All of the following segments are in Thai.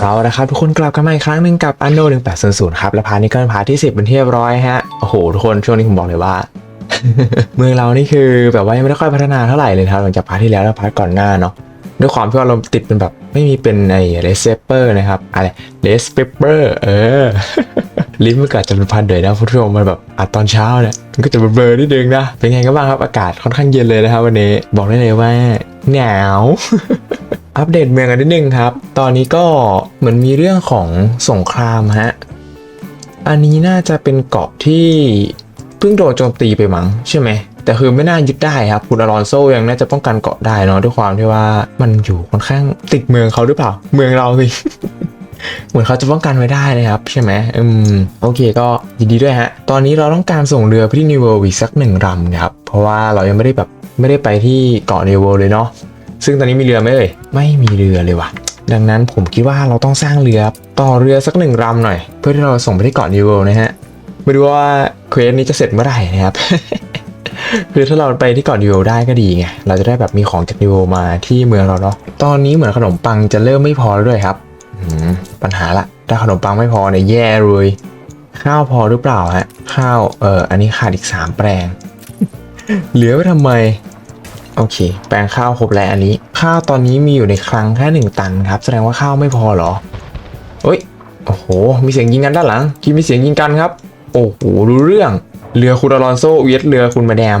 เอาละครับทุกคนกลับกันมาอีกครั้งหนึ่งกับอันโน1800ครับ และพาร์ทนี้ก็เป็นพาร์ทที่10เป็นที่เรียบร้อยฮะ โอ้โห ทุกคนช่วงนี้ผมบอกเลยว่า เมืองเรานี่คือแบบว่ายังไม่ได้ค่อยพัฒนาเท่าไหร่เลยครับหลังจากพาร์ทที่แล้วและพาร์ทก่อนหน้าเนาะด้วยความที่ว่าเราติดเป็นแบบไม่มีเป็นไอ้เลสเปอร์นะครับอะไรเลสเปเปอร์เออ ลิ้นมันก็อาจะเป็นพันเดยนะคุณผู้ชมมันแบบอัดตอนเช้าเนี่ยมันก็จะเบลอๆนิดนึงนะเป็นไงกันบ้างครับอากาศค่อนข้างเย็นเลยนะครับวันนี้บอกได้เลยว่า หนาว อัปเดตเมืองกันนิดนึงครับ ตอนนี้ก็เหมือนมีเรื่องของสงครามฮะ อันนี้น่าจะเป็นเกาะที่เพิ่งโดนโจมตีไปมั้งใช่ไหมแต่คือไม่น่ายึดได้ครับคุณอลอนโซยังน่าจะป้องกันเกาะได้เนาะด้วยความที่ว่ามันอยู่ค่อนข้างติดเมืองเขาหรือเปล่า เมืองเราสิเหมือนเขาจะป้องกันไว้ได้นะครับ ใช่ไหมอืมโอเคก็ยินดีด้วยฮะ ตอนนี้เราต้องการส่งเรือไปที่นิวเวอร์อีกสักหนึ่งลำครับ เพราะว่าเรายังไม่ได้แบบ ไม่ได้ไปที่เกาะนิวเวอร์เลยเนาะซึ่งตอนนี้มีเรือไหมเอ่ยไม่มีเรือเลยว่ะ ดังนั้นผมคิดว่าเราต้องสร้างเรือต่อเรือสักหนึ่งลำหน่อย เพื่อที่เราส่งไปที่เกาะนิวเวลนะฮะไม่รู้ว่าเควสนี้จะเสร็จเมื่อไหร่นะครับคือถ้าเราไปที่เกาะนิวเวลได้ก็ดีไง เราจะได้แบบมีของจากนิวเวลมาที่เมืองเราเนาะ ตอนนี้เหมือนขนมปังจะเริ่มไม่พอแล้วด้วยครับ ปัญหาละ ถ้าขนมปังไม่พอเนี่ยแย่เลย ข้าวพอหรือเปล่าฮะ ข้าว เออ อันนี้ขาดอีกสามแปลง เหลือไว้ทำไม โอเค แปลงข้าวครบแล้วอันนี้ ข้าวตอนนี้มีอยู่ในคลังแค่หนึ่งตันครับ แสดงว่าข้าวไม่พอเหรอเอ้ย โอ้โห มีเสียงยิงกันด้านหลังที่มีเสียงยิงกันครับ โอ้โห รู้เรื่อง เรือคุณอลอนโซเวียดเรือคุณมาแดม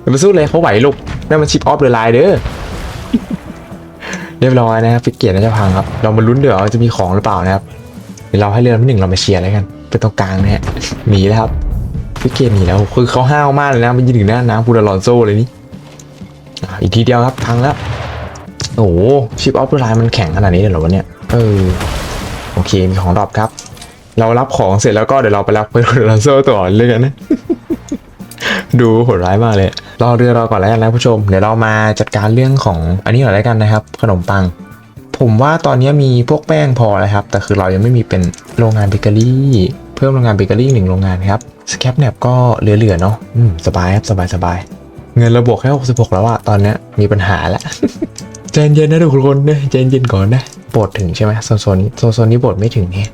อย่าไปสู้เลยเขาไหวลูกนั่นมันชิปออฟเรือไลน์เด้อเรียบร้อยนะครับฟิกเกียร์น่าจะพังครับ เรามาลุ้นเดี๋ยวจะมีของหรือเปล่านะครับ เดี๋ยวเราให้เรือที่หนึ่งเรามาเชียร์แล้วกันเป็นตรงกลางนะฮะ หนีแล้วครับ ฟิกเกียร์หนีแล้วคือเขาห้าวมากเลยนะมันยืนถึงหน้าน้ำคุณอลอนโซเลยนี่อีกทีเดียวครับพังแล้วโอ้โหชิปออฟไลน์มันแข็งขนาดนี้เลยเหรอวะเนี่ยเออโอเคมีของดรอปครับ เรารับของเสร็จแล้วก็เดี๋ยวเราไปรับเพื่อนลันโซ่ต่อเลยกันนะดูโหดร้ายมากเลยรอเรือราก่อนแล้วกันนะผู้ชม เดี๋ยวเรามาจัดการเรื่องของอันนี้หน่อยแล้วกันนะครับ ขนมปัง ผมว่าตอนนี้มีพวกแป้งพอแล้วครับ แต่คือเรายังไม่มีเป็นโรงงานเบเกอรี่ เพิ่มโรงงานเบเกอรี่หนึ่งโรงงานครับ สแคปแนปก็เหลือๆเนาะอืมสบายครับสบายสบายเงินเราบวกแค่66 แล้วอะตอนเนี้ยมีปัญหาแล้วใจเย็นนะทุกคนนะใจเย็นก่อนนะปรดถึงใช่ไหมโซนโซนนี้โซนโซนนี้ปรดไม่ถึงเนี่ย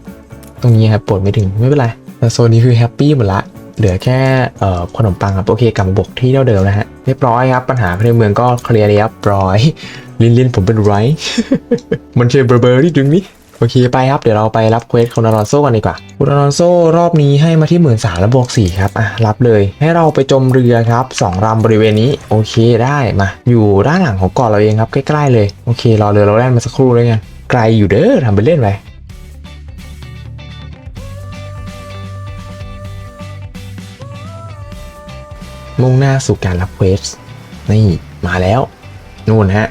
ตรงนี้ครับปรดไม่ถึงไม่เป็นไรแต่โซนนี้คือแฮปปี้หมดละเหลือแค่ขนมปังครับโอเคกลับมาบวกที่เท่าเดิมนะฮะเรียบร้อยครับปัญหาในเมืองก็เคลียร์เรียบร้อย ลินลินผมเป็นไร มันเชยเบอร์เบอร์ที่ดึงนี่ โอเคไปครับ เดี๋ยวเราไปรับเควสคุณอลอนโซกันดีกว่าคุณอลอนโซรอบนี้ให้มาที่หมื่นสามแล้วบวกสี่ครับอะรับเลย ให้เราไปจมเรือครับสองลำบริเวณนี้โอเคได้มา อยู่ด้านหลังของเกาะเราเองครับใกล้ๆเลยโอเครอเรือเราแล่นมาสักครู่เลยกันไกลอยู่เด้อทำไปเล่นไปมุ่งหน้าสู่การรับเควสนี่มาแล้วนู่นฮะ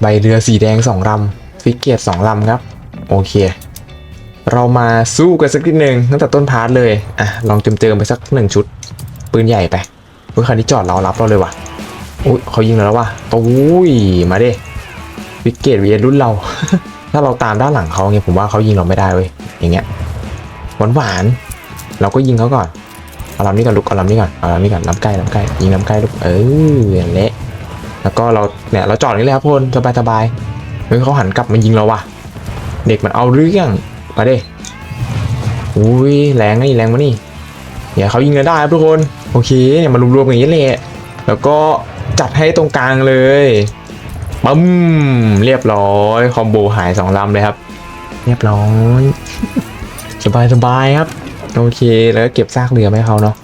ใบเรือสีแดงสองลำ ฟิกเกตสองลำครับ โอเค เรามาสู้กันสักนิดหนึ่งตั้งแต่ต้นพาร์ทเลยอะลองเติมเติมๆไปสักหนึ่งชุด ปืนใหญ่ไปเฮ้ยคันนี้จอดเรารับเราเลยว่ะอุ้ยเขายิงเราแล้วว่ะตุ้ยมาเด้ฟิกเกตเวียรุ่นเรา ถ้าเราตามด้านหลังเขาเงี้ยผมว่าเขายิงเราไม่ได้เว้ยอย่างเงี้ยหวานหวานๆเราก็ยิงเขาก่อนเอาลำนี้ก่อนลูกเอาลำนี้ก่อนเอาลำนี้ก่อนลำใกล้ลำใกล้ยิงลำใกล้ลูกเอออย่างเละแล้วก็เราเนี่ยเราจอดนี่เลยครับทุกคนสบายสบาย เฮ้ยเขาหันกลับมายิงเราว่ะ เด็กมันเอาเรื่องมาเด้อุ้ยแรงนี่แรงมานี่เดี๋ยวเขายิงกันได้ครับทุกคน โอเคเนี่ยมารวมๆอย่างนี้แหละแล้วก็จัดให้ตรงกลางเลยปั๊มเรียบร้อยคอมโบหายสองลำเลยครับ เรียบร้อยสบายสบายครับโอเคแล้วเก็บซากเรือมาให้เขาเนาะ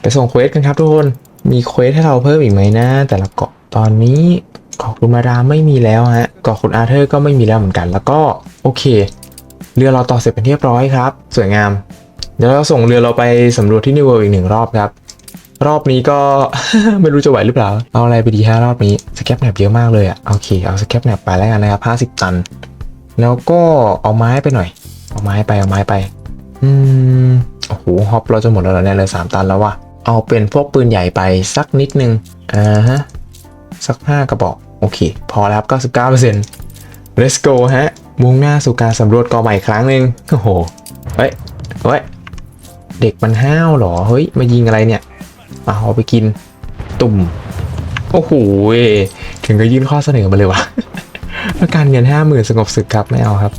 ไปส่งเควสกันครับทุกคนมีเควสให้เราเพิ่มอีกไหมนะแต่ละเกาะตอนนี้ กาะคุณมาดาไม่มีแล้วฮะเกาะคุณอาเธอร์ก็ไม่มีแล้วเหมือนกัน แล้วก็โอเค เรือเราต่อเสร็จเป็นที่เรียบร้อยครับ สวยงาม เดี๋ยวเราส่งเรือเราไปสำรวจที่นิวเวิร์อีกหนึ่งรอบครับ รอบนี้ก็ไม่รู้จะไหวหรือเปล่า เอาอะไรไปดีฮะรอบนี้สแคปแนปเยอะมากเลยอะโอเคเอาสแคปแนปไปแล้วกันนะครับห้าสิบตัน แล้วก็เอาไม้ไปหน่อย เอาไม้ไปเอาไม้ไป อืมโอ้โหฮอปเราจะหมดแล้วเนี่ยเลยสามตันแล้วว่ะเอาเป็นพวกปืนใหญ่ไปสักนิดนึงอ่าฮะสักห้ากระบอก โอเค พอแล้วครับ99% let's go ฮะ มุ่งหน้าสู่การสำรวจกาะใหม่ครั้งหนึ่งโอ้โห เฮ้ย เฮ้ย เด็กมันห้าวเหรอ เฮ้ย มายิงอะไรเนี่ยเอาไปกิน ตุ่ม โอ้โห ถึงก็ยื่นข้อเสนอมาเลยวะประกันเงินห้าหมื่นสงบศึกครับไม่เอาครับ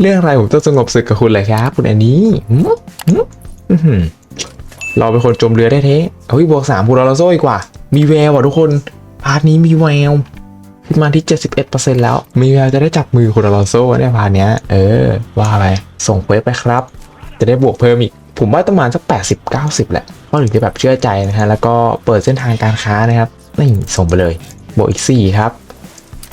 เรื่องอะไรผมต้องสงบศึกกับคุณเลยครับ คุณอันนี้เราเป็นคนจมเรือได้เท้เฮ้ยบวกสามคูณเราโซ่อีกว่า มีแววว่ะทุกคน พาร์ทนี้มีแววขึ้นมาที่ 71%แล้ว มีแววจะได้จับมือคุณอลอนโซ่เนี่ยพาร์ทเนี้ย เออ ว่าไป ส่งเควสไปครับ จะได้บวกเพิ่มอีก ผมว่าประมาณสัก 80 90 แหละก็ถึงจะแบบเชื่อใจนะฮะ แล้วก็เปิดเส้นทางการค้านะครับนี่ส่งไปเลย บวกอีก 4 ครับ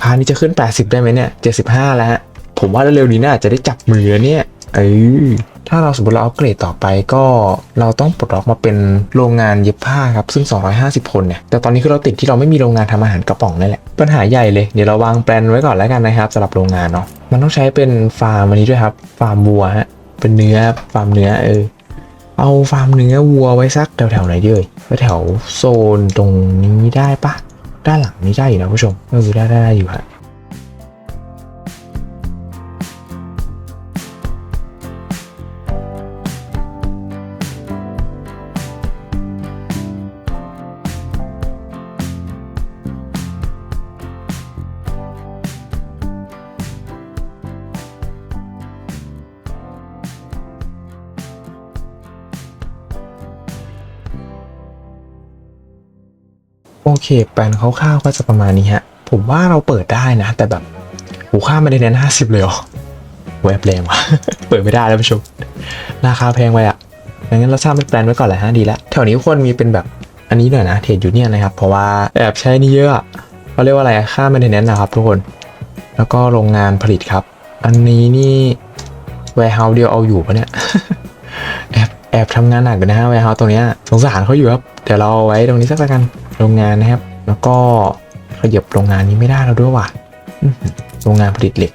พาร์ทนี้จะขึ้น 80 ได้ไหมเนี่ย 75 แล้วฮะ ผมว่าเร็วๆนี้น่าจะได้จับมือเนี่ย เออ ถ้าเราสมมติเราอัปเกรดต่อไปก็เราต้องปลดล็อกมาเป็นโรงงานเย็บผ้าครับซึ่ง 250 คนเนี่ยแต่ตอนนี้คือเราติดที่เราไม่มีโรงงานทำอาหารกระป๋องนั่นแหละปัญหาใหญ่เลยเดี๋ยวเราวางแปลนไว้ก่อนแล้วกันนะครับสำหรับโรงงานเนาะมันต้องใช้เป็นฟาร์มอันนี้ด้วยครับฟาร์มวัวฮะเป็นเนื้อฟาร์มเนื้อเออเอาฟาร์มเนื้อวัวไว้สักแถวๆไหนดีเอ่ยแถวโซนตรงนี้ได้ปะด้านหลังนี้ได้อยู่นะผู้ชมเออได้ได้ได้อยู่ฮะ เคแปลนคร่าวๆก็จะประมาณนี้ฮะ ผมว่าเราเปิดได้นะ แต่แบบหูค่าไม่ได้เน้นห้าสิบเลยหรอเว็บแรงว่ะ เปิดไม่ได้แล้วผู้ชม ราคาแพงไปอะงั้นเราสร้างเป็นแปลนไว้ก่อนแหละฮะดีละแถวนี้ควรมีเป็นแบบอันนี้หน่อยนะเทรดยูเนี่ยนะครับ เพราะว่าแอบใช้นี่เยอะเขาเรียกว่าอะไรค่าไม่ได้เน้นนะครับทุกคน แล้วก็โรงงานผลิตครับ อันนี้นี่ warehouse เดียวเอาอยู่ปะเนี่ยแอบแอบทำงานหนักเลยนะฮะ warehouse ตรงเนี้ยสงสารเขาอยู่ครับเดี๋ยวเราเอาไว้ตรงนี้สักละกัน โรงงานนะครับ แล้วก็ขยับโรงงานนี้ไม่ได้แล้วด้วยว่ะโรงงานผลิตเหล็ก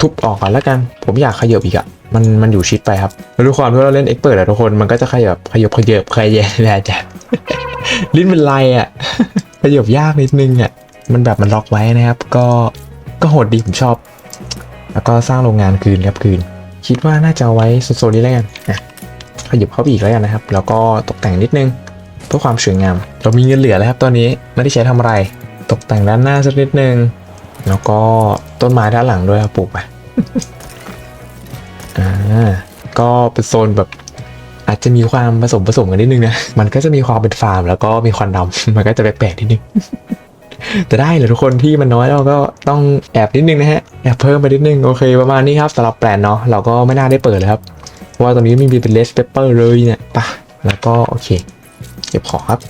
ทุบออกก่อนแล้วกัน ผมอยากขยับอีกอะมันมันอยู่ชิดไปครับแล้วด้วยความที่เราเล่นเอ็กเปิดอะทุกคนมันก็จะขยับขยับขยับขยับแหละจ้ะลิ้นเป็นไรอะขยับยากนิดนึงอะมันแบบมันล็อกไว้นะครับ ก็ก็โหดดีผมชอบ แล้วก็สร้างโรงงานคืนครับคืน คิดว่าน่าจะเอาไว้โซนนี้แล้วกันขยับเข้าไปอีกแล้วกันนะครับ แล้วก็ตกแต่งนิดนึง เพื่อความสวยงาม เรามีเงินเหลือแล้วครับตอนนี้ไม่ได้ใช้ทำอะไรตกแต่งด้านหน้าสักนิดนึงแล้วก็ต้นไม้ด้านหลังด้วยครับปลูกไปอ่าก็เป็นโซนแบบอาจจะมีความผสมผสมกันนิดนึงนะ มันก็จะมีความเป็นฟาร์ม แล้วก็มีควันดำมันก็จะแปลกๆนิดนึง แต่ได้เลยทุกคนที่มันน้อยเราก็ต้องแอบนิดนึงนะฮะ แอบเพิ่มไปนิดนึง โอเค ประมาณนี้ครับสำหรับแปลนเนาะ เราก็ไม่น่าได้เปิดเลยครับ เพราะว่าตอนนี้ไม่มีเป็นเลสเปเปอร์เลยเนี่ยปะแล้วก็โอเค เก็บของครับ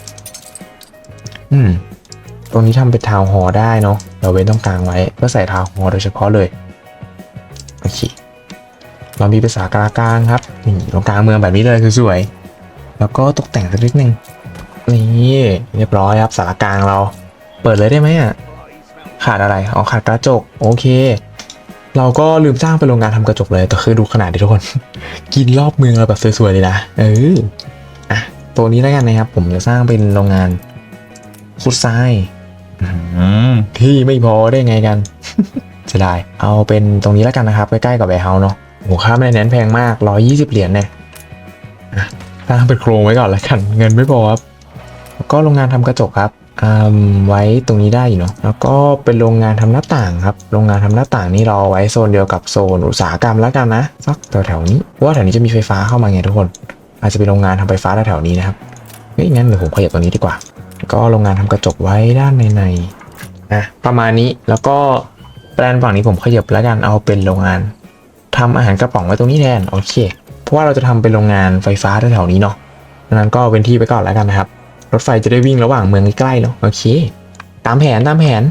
อืม ตรงนี้ทำเป็นทาวน์ฮอลได้เนาะเราเว้นตรงกลางไว้เพื่อใส่ทาวน์ฮอลโดยเฉพาะเลย โอเค เรามีภาษากลางครับ นี่ตรงกลางเมืองแบบนี้เลยคือสวยแล้วก็ตกแต่งสักนิดนึง นี่เรียบร้อยครับสารกลางเรา เปิดเลยได้ไหมอะ ขาดอะไร อ๋อขาดกระจก โอเคเราก็ลืมสร้างเป็นโรงงานทำกระจกเลย แต่คือดูขนาดดิทุกคน กินรอบเมืองเราแบบสวยๆเลยนะ เออ ตัวนี้แล้วกันนะครับ ผมจะสร้างเป็นโรงงานฟุตไซด์อืมที่ไม่พอได้ไงกันจะได้เอาเป็นตรงนี้แล้วกันนะครับ ใกล้ๆกับแวร์เฮาส์เนาะโหค่าไม่ได้แนนแพงมาก 120 เหรียญเนี่ยอะสร้างเป็นโครงไว้ก่อนแล้วกัน เงินไม่พอครับแล้วก็โรงงานทำกระจกครับอ่าไว้ตรงนี้ได้อยู่เนาะแล้วก็เป็นโรงงานทำหน้าต่างครับ โรงงานทำหน้าต่างนี่เราเอาไว้โซนเดียวกับโซนอุตสาหกรรมแล้วกันนะสักแถวๆนี้เพราะว่าแถวนี้จะมีไฟฟ้าเข้ามาไงทุกคน อาจจะเป็นโรงงานทำไฟฟ้าแถวนี้นะครับเฮ้ยงั้นเดี๋ยวผมขยับตรงนี้ดีกว่า ก็โรงงานทำกระจกไว้ด้านในในๆนะประมาณนี้แล้วก็แปลนฝั่งนี้ผมขยับแล้วกันเอาเป็นโรงงานทำอาหารกระป๋องไว้ตรงนี้แทนโอเค เพราะว่าเราจะทำเป็นโรงงานไฟฟ้าแถวนี้เนาะดังนั้นก็เป็นที่ไปก่อนแล้วกันนะครับ รถไฟจะได้วิ่งระหว่างเมืองใกล้ๆเนาะโอเค ตามแผนตามแผน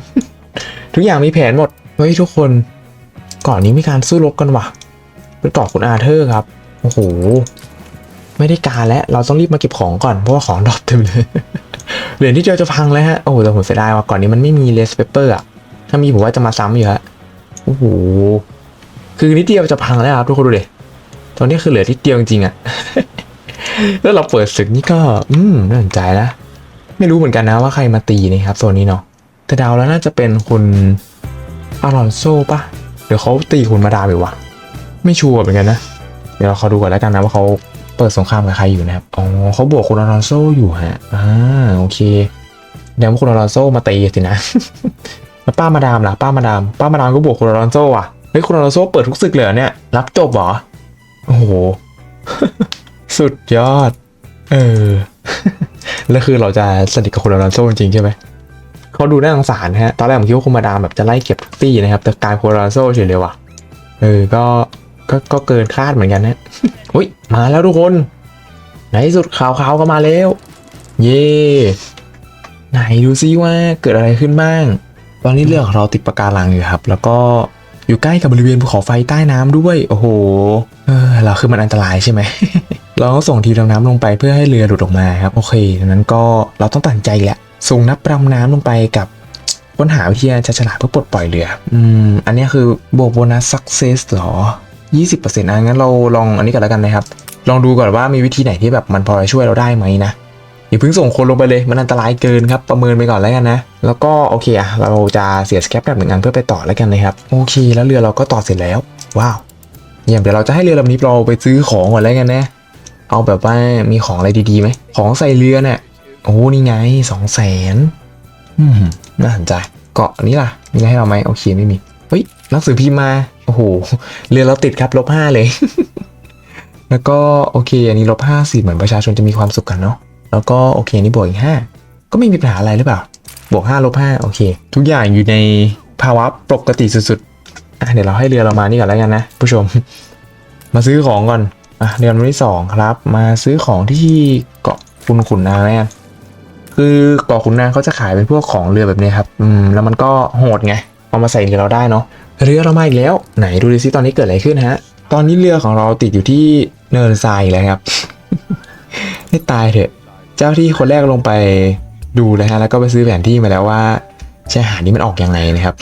ทุกอย่างมีแผนหมดเฮ้ยทุกคนก่อนนี้มีการสู้รบกันว่ะเป็นเกาะคุณอาเธอร์ครับโอ้โห ไม่ได้การแล้ว เราต้องรีบมาเก็บของก่อน เพราะว่าของดรอปเต็มเลย เหรียญที่เจอจะพังแล้วฮะ โอ้โหแต่ผมเสียดายว่าก่อนนี้มันไม่มีเลสเปเปอร์อะถ้ามีผมว่าจะมาซ้ำอยู่ฮะ โอ้โห คือนิดเดียวจะพังแล้วครับทุกคนดูเดิตอนนี้คือเหลือนิดเดียวจริงๆอะแล้วเราเปิดศึกนี่ก็ อืมน่าสนใจนะ ไม่รู้เหมือนกันนะว่าใครมาตีนะครับโซนนี้เนาะ แต่เดาวแล้วน่าจะเป็นคุณอารอนโซปะเดี๋ยวเขาตีคุณมาดามอยู่วะ ไม่ชัวร์เหมือนกันนะ เดี๋ยวเราขอดูก่อนแล้วกันนะว่าเขา เปิดสงครามกับใครอยู่นะครับ อ๋อเขาบวกคุณอารอนโซอยู่ฮะ อ่า โอเคเดี๋ยวคุณอารอนโซมาตีสินะ แล้วป้ามาดามล่ะ ป้ามาดาม ป้ามาดามก็บวกคุณอลอนโซอะ เฮ้ย คุณอลอนโซเปิดทุกศึกเลยเหรอเนี่ย รับจบเหรอ โอ้โห สุดยอด เออ แล้วคือเราจะสนิทกับคุณอลอนโซจริงใช่ไหมเขาดูน่าสงสารฮะ ตอนแรกผมคิดว่าคุณมาดามแบบจะไล่เก็บทุกตี้นะครับ แต่กลายคุณอลอนโซเฉยเลยว่ะ เออ ก็ ก็ก็เกินคาดเหมือนกันนะอุ้ยมาแล้วทุกคน ในที่สุดข่าวข่าวก็มาแล้ว เย่ไหนดูซิว่าเกิดอะไรขึ้นบ้าง ตอนนี้เรือของเราติดปะการังอยู่ครับ แล้วก็อยู่ใกล้กับบริเวณภูเขาไฟใต้น้ำด้วย โอ้โห เออเราคือมันอันตรายใช่ไหม เราก็ส่งทีมดำน้ำลงไปเพื่อให้เรือหลุดออกมาครับ โอเคดังนั้นก็เราต้องตัดใจแหละ ส่งนักประดำน้ำลงไปกับค้นหาวิธีการจะฉลาดเพื่อปลดปล่อยเรือ อืม อันนี้คือบวกโบนัส success หรอ 20%อะงั้นเราลองอันนี้ก่อนแล้วกันนะครับ ลองดูก่อนว่ามีวิธีไหนที่แบบมันพอจะช่วยเราได้ไหมนะอย่าเพิ่งส่งคนลงไปเลยมันอันตรายเกินครับประเมินไปก่อนแล้วกันนะ แล้วก็โอเคอะเราจะเสียสแคปแบบหนึ่งอันเพื่อไปต่อแล้วกันนะครับโอเค แล้วเรือเราก็ต่อเสร็จแล้วว้าวเยี่ยมเดี๋ยวเราจะให้เรือลำนี้เราไปซื้อของก่อนแล้วกันนะ เอาแบบว่ามีของอะไรดีๆไหมของใส่เรือเนี่ยโอ้นี่ไงสองแสนน่าสนใจเกาะอันนี้ล่ะมีอะไรให้เราไหมโอเคไม่มี หนังสือพิมพ์มา โอ้โห เรือเราติดครับลบห้าเลย แล้วก็โอเค อันนี้ลบห้าสิเหมือนประชาชนจะมีความสุขกันเนาะ แล้วก็โอเคอันนี้บวกอีกห้าก็ไม่มีปัญหาอะไรหรือเปล่า บวกห้าลบห้าโอเค ทุกอย่างอยู่ในภาวะปกติสุดๆอะเดี๋ยวเราให้เรือเรามานี่ก่อนแล้วกันนะผู้ชม มาซื้อของก่อน อะเดือนวันที่สองครับ มาซื้อของที่เกาะคุณขุนนางแล้วกันคือเกาะขุนนางเขาจะขายเป็นพวกของเรือแบบนี้ครับ อืม แล้วมันก็โหดไง เอามาใส่เรือเราได้เนาะ เรือเรามาอีกแล้ว ไหนดูดิซิตอนนี้เกิดอะไรขึ้นฮะ ตอนนี้เรือของเราติดอยู่ที่เนินทรายแล้วครับให้ตายเถอะ เจ้าที่คนแรกลงไปดูเลยฮะ แล้วก็ไปซื้อแผนที่มาแล้วว่าชายหาดนี้มันออกยังไงนะครับ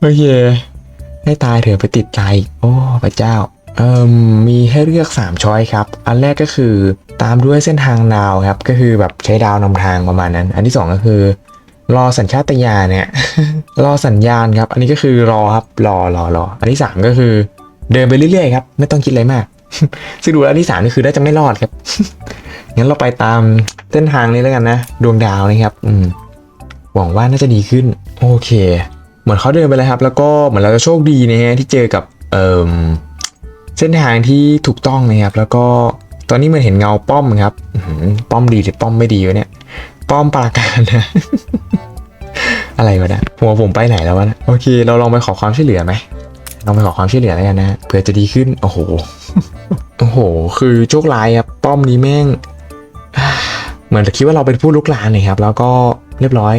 โอเคให้ตายเถอะไปติดใจโอ้พระเจ้า เอ่มมีให้เลือก 3 ช้อยครับ อันแรกก็คือตามด้วยเส้นทางดาวครับ ก็คือแบบใช้ดาวนำทางประมาณนั้น อันที่ 2 ก็คือ รอสัญชาตญาณเนี่ยรอสัญญาณครับ อันนี้ก็คือรอครับรอรอรออันที่ 3 ก็คือ เดินไปเรื่อยๆครับไม่ต้องคิดอะไรมากซึ่งดูแล้วอันที่3นี่คือน่าจะไม่รอดครับงั้นเราไปตามเส้นทางนี้แล้วกันนะ ดวงดาวนะครับอืมหวังว่าน่าจะดีขึ้น โอเค เหมือนเขาเดินไปเลยครับ แล้วก็เหมือนเราจะโชคดีนะฮะที่เจอกับเอ่มเส้นทางที่ถูกต้องนะครับ แล้วก็ตอนนี้มันเห็นเงาป้อมครับป้อมดีหรือป้อมไม่ดีวะเนี่ย ป้อมปราการนะอะไรวะนี่ยหัวผมไปไหนแล้ววะนี่ยโอเค เราลองไปขอความช่วยเหลือไหมลองไปขอความช่วยเหลือแล้วกันนะเผื่อจะดีขึ้น โอ้โหโอ้โห คือโชคร้ายครับป้อมนี้แม่งเหมือนจะคิดว่าเราเป็นผู้ลุกลานเลยครับ แล้วก็เรียบร้อย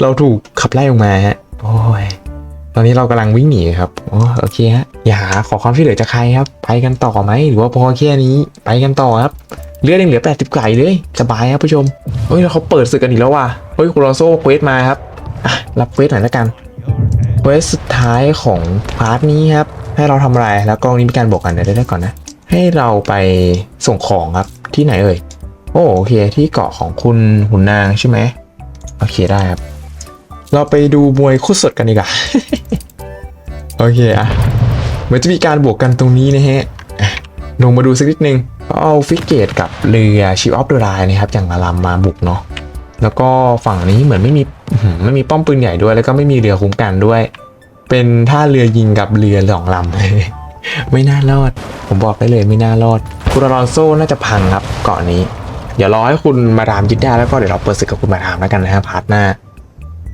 เราถูกขับไล่ออกมาฮะโอ้ยตอนนี้เรากำลังวิ่งหนีครับโอ้โอเคฮะอย่าหาขอความช่วยเหลือจากใครครับ ไปกันต่อไหมหรือว่าพอแค่นี้ ไปกันต่อครับ เลือดยังเหลือ 80ไก่เลย สบายครับผู้ชมเฮ้ยแล้วเขาเปิดศึกกันอีกแล้วว่ะเฮ้ยคุณโรโซเควสมาครับอะรับเควสหน่อยละกันเควสสุดท้ายของพาร์ทนี้ครับ ให้เราทำอะไรแล้วกล้องนี้มีการบอกกันเดี๋ยวได้ก่อนนะ ให้เราไปส่งของครับที่ไหนเอ่ยโอ้โอเคที่เกาะของคุณหุนนางใช่ไหมโอเคได้ครับ เราไปดูมวยคู่สดกันดีกว่าโอเคอะเหมือนจะมีการบวกกันตรงนี้นะฮะลงมาดูสักนิดนึง เอาฟิกเกตกับเรือชิวออฟเดอะไลน์นะครับอย่างอารัมมาบุกเนาะแล้วก็ฝั่งนี้เหมือนไม่มีไม่มีป้อมปืนใหญ่ด้วย แล้วก็ไม่มีเรือคุ้มกันด้วย เป็นท่าเรือยิงกับเรือสองลำเลยไม่น่ารอด ผมบอกได้เลยไม่น่ารอด คุณอลอนโซน่าจะพังครับเกาะนี้ เดี๋ยวรอให้คุณมาดามยึดได้แล้วก็เดี๋ยวเราเปิดศึกกับคุณมาดามแล้วกันนะฮะพาร์ทหน้า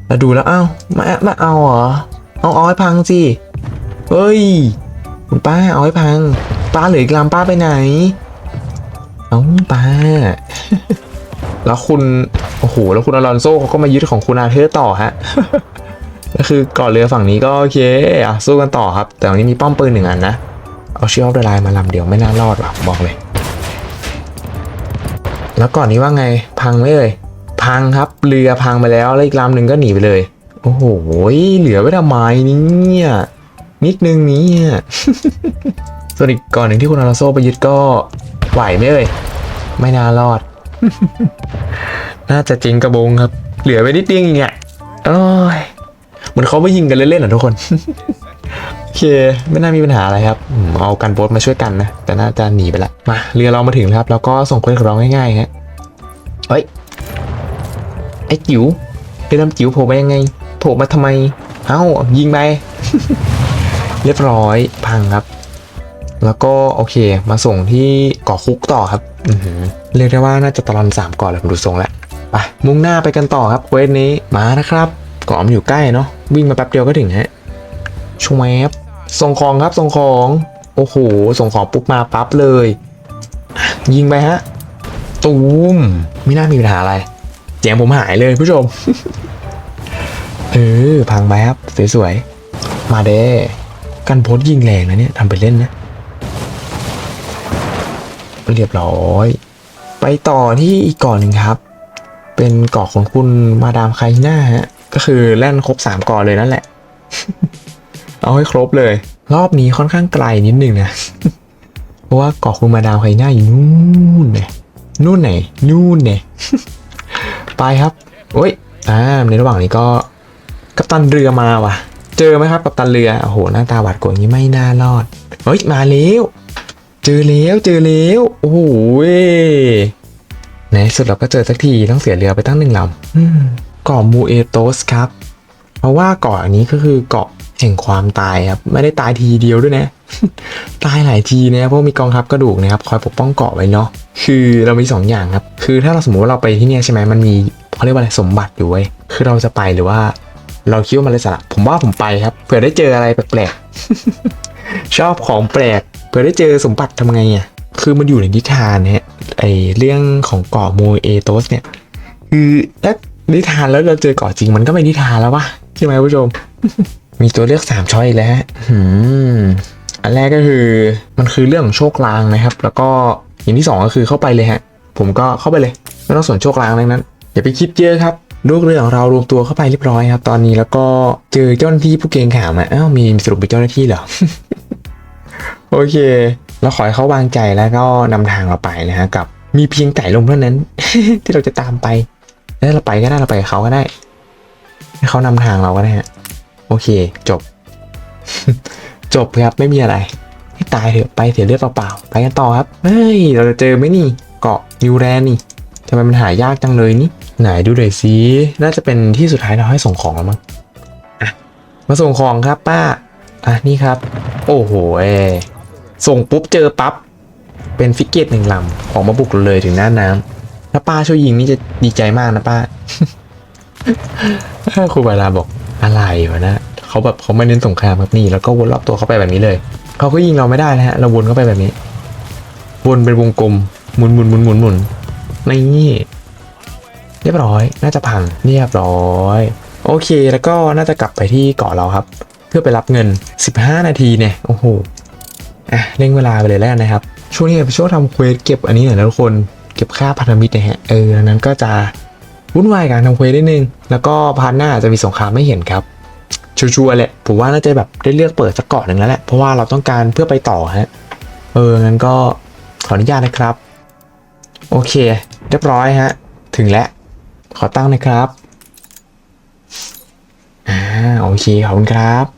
แล้วดูแล้วเอ้ามามาเอาเหรอเอาเอาให้พังสิเฮ้ย คุณป้าเอาให้พัง ป้าเหลืออีกลำป้าไปไหน เอาป้าแล้วคุณ โอ้โห แล้วคุณอลอนโซเขาก็มายึดของคุณอาเธอร์ต่อฮะก็คือก่อนเรือฝั่งนี้ก็โอเคอะสู้กันต่อครับ แต่วันนี้มีป้อมปืนหนึ่งอันนะ เอาเชียร์ออฟเดอะลน์มาลำเดียวไม่น่ารอดว่ะบอกเลย แล้วก่อนนี้ว่าไงพังไหมเอ่ยพังครับเรือพังไปแล้วแล้วอีกลำหนึ่งก็หนีไปเลย โอ้โหเหลือไว้ทำไมเนี่ยนิดนึงนี้ส่วนอีกก่อนหนึ่งที่คุณอาราโซไปยึดก็ ไหวไหมเอ่ยไม่น่ารอด น่าจะจริงกระบงครับ เหลือไว้นิดเดียวเองเนี่ยโอ้ยเหมือนเขาไม่ยิงกันเล่นๆเหรอทุกคน โอเค ไม่น่ามีปัญหาอะไรครับอืมเอากันโบสมาช่วยกันนะ แต่น่าจะหนีไปละ มาเรือเรามาถึงแล้วครับ แล้วก็ส่งเควสของเราง่ายๆฮะเฮ้ย ไอ้จิ๋วไอ้รือลำจิ๋วโผล่มายังไง โผล่มาทำไม เอ้ายิงไป เรียบร้อย พังครับ แล้วก็โอเค มาส่งที่เกาะคุกต่อครับอืเรียกได้ว่าน่าจะตลอนสามเกาะเลยผมดูทรงแล้วไปมุ่งหน้าไปกันต่อครับเวสนี้มานะครับเกาะมันอยู่ใกล้เนาะวิ่งมาแป๊บเดียวก็ถึงฮะชวบส่งของครับส่งของโอ้โหส่งของปุ๊บมาปั๊บเลย ยิงไปฮะตูมไม่น่ามีปัญหาอะไรเสียงผมหายเลยผู้ชมเออพังไปครับสวยๆมาเด้กันโพสยิงแรงนะเนี่ยทำไปเล่นนะ เรียบร้อย ไปต่อที่อีกเกาะหนึ่งครับ เป็นเกาะของคุณมาดามไคหน่าฮะก็คือแล่นครบสามเกาะเลยนั่นแหละ เอาให้ครบเลย รอบนี้ค่อนข้างไกลนิดนึงนะเพราะว่าเกาะคุณมาดามไคหน่าอยู่นู่นเนี่ยนู่นไหนนู่นเนี่ยไปครับโอ้ยอ่าในระหว่างนี้ก็กัปตันเรือมาว่ะ เจอไหมครับกัปตันเรือโอ้โหหน้าตาหวาดกลัวอย่างนี้ไม่น่ารอดเฮ้ยมาแล้ว เจอแล้วเจอแล้วโอ้โหเว้ยในที่สุดเราก็เจอสักทีต้องเสียเรือไปตั้งหนึ่งลำเกาะมูเอโตสครับ เพราะว่าเกาะอันนี้ก็คือเกาะแห่งความตายครับ ไม่ได้ตายทีเดียวด้วยนะ ตายหลายทีนะเพราะมีกองทัพกระดูกนะครับ คอยปกป้องเกาะไว้เนาะคือเรามีสองอย่างครับ คือถ้าเราสมมติว่าเราไปที่เนี่ยใช่ไหมมันมีเขาเรียกว่าอะไรสมบัติอยู่เว้ยคือเราจะไปหรือว่า เราคิดว่ามันเลยสาระผมว่าผมไปครับเผื่อได้เจออะไรแปลกๆชอบของแปลก ผื่อได้เจอสมบัติทำไงอะ คือมันอยู่ในนิทานเนี่ยไอเรื่องของเกาะโมเอโตสเนี่ย คือถ้านิทานแล้วเราเจอเกาะจริงมันก็ไม่นิทานแล้ววะใช่ไหมผู้ชม มีตัวเลือกสามช้อยอีกแล้วฮะหืมอันแรกก็คือมันคือเรื่องโชคลางนะครับ แล้วก็อย่างที่สองก็คือเข้าไปเลยฮะ ผมก็เข้าไปเลยไม่ต้องสนโชคลางอะไรนั้นอย่าไปคิดเยอะครับลูกเรือของเรารวมตัวเข้าไปเรียบร้อยครับ ตอนนี้แล้วก็เจอเจ้าหน้าที่ผู้เกงขามอะอ้าวมีสรุปเป็นเจ้าหน้าที่เหรอ โอเค เราขอให้เขาวางใจแล้วก็นำทางเราไปนะฮะกับมีเพียงไก่ลมเท่านั้น ที่เราจะตามไป แล้วเราไปก็ได้เราไปเขาก็ได้ให้เขานำทางเราก็ได้ฮะโอเค จบ จบครับไม่มีอะไร ให้ตายเถอะไปเสียเลือดเปล่าๆไปกันต่อครับเฮ้ยเราจะเจอไหมนี่ เกาะนิวแรนนี่ทำไมมันหายากจังเลยนี่ไหนดูหน่อยสิน่าจะเป็นที่สุดท้ายเราให้ส่งของแล้วมั้งอะมาส่งของครับป้าอะนี่ครับ โอ้โหส่งปุ๊บเจอปั๊บ เป็นฟิกเกตหนึ่งลำออกมาบุกเลยถึงหน้าน้ำถ้าป้าช่วยยิงนี่จะดีใจมากนะป้าครูบาลาบอกอะไรวะนะเขาแบบเขาไม่เน้นสงครามครับนี่แล้วก็วนรอบตัวเขาไปแบบนี้เลยเขาก็ยิงเราไม่ได้นะฮะเราวนเข้าไปแบบนี้ วนเป็นวงกลมหมุนหมุนหมุนหมุนหมุนนี่เรียบร้อย น่าจะพังเรียบร้อย โอเค แล้วก็น่าจะกลับไปที่เกาะเราครับ พื่อไปรับเงิน 15 นาทีเนี่ยโอ้โหอะเร่งเวลาไปเลยแล้วนะครับ ช่วงนี้เป็นช่วงทำเควสเก็บอันนี้หน่อยนะทุกคนเก็บค่าพันธมิตรนะฮะเออดังนั้นก็จะวุ่นวายกับการทำเควสนิดนึง แล้วก็พาร์ทหน้าจะมีสงครามไม่เห็นครับชัวร์ๆแหละผมว่าน่าจะแบบได้เลือกเปิดสักเกาะหนึ่งแล้วแหละเพราะว่าเราต้องการเพื่อไปต่อฮะเอองั้นก็ขออนุญาตนะครับ โอเค เรียบร้อยฮะ ถึงแล้ว ขอตั้งนะครับอ่าโอเคขอบคุณครับ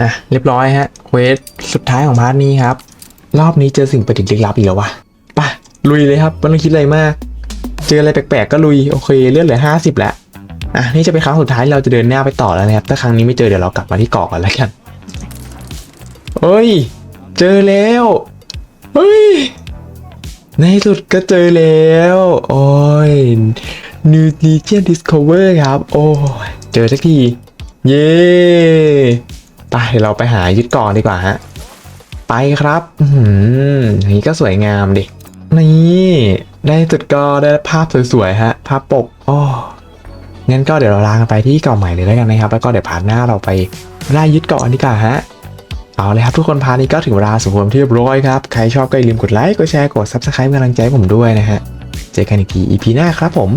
อะเรียบร้อยฮะเควสสุดท้ายของพาร์ทนี้ครับ รอบนี้เจอสิ่งประดิษฐ์ลึกลับอีกแล้ววะไปลุยเลยครับไม่ต้องคิดอะไรมาก เจออะไรแปลกๆก็ลุยโอเคเลื่อนเหลือห้าสิบแล้วอะนี่จะเป็นครั้งสุดท้ายเราจะเดินหน้าไปต่อแล้วนะครับถ้าครั้งนี้ไม่เจอเดี๋ยวเรากลับมาที่เกาะกันแล้วกันเฮ้ย เจอแล้วเฮ้ยในสุดก็เจอแล้ว โอ้ย New Legion Discover ครับ โอ้ย เจอสักที เย้ ไปเดี๋ยวเราไปหายึดเกาะดีกว่าฮะ ไปครับ อืมอย่างนี้ก็สวยงามดิ นี่ได้จุดก็ได้ภาพสวยๆฮะ ภาพปกโอ้งั้นก็เดี๋ยวเราลากันไปที่เกาะใหม่เลยแล้วกันนะครับ แล้วก็เดี๋ยวผ่านหน้าเราไปไล่ยึดเกาะอันนี้กันฮะ เอาเลยครับทุกคนพาร์ทนี้ก็ถึงเวลาสมควรที่เรียบร้อยครับ ใครชอบก็อย่าลืมกดไลค์ กดแชร์ กด subscribe เป็นกำลังใจผมด้วยนะฮะ เจอกันอีกที EP หน้าครับผม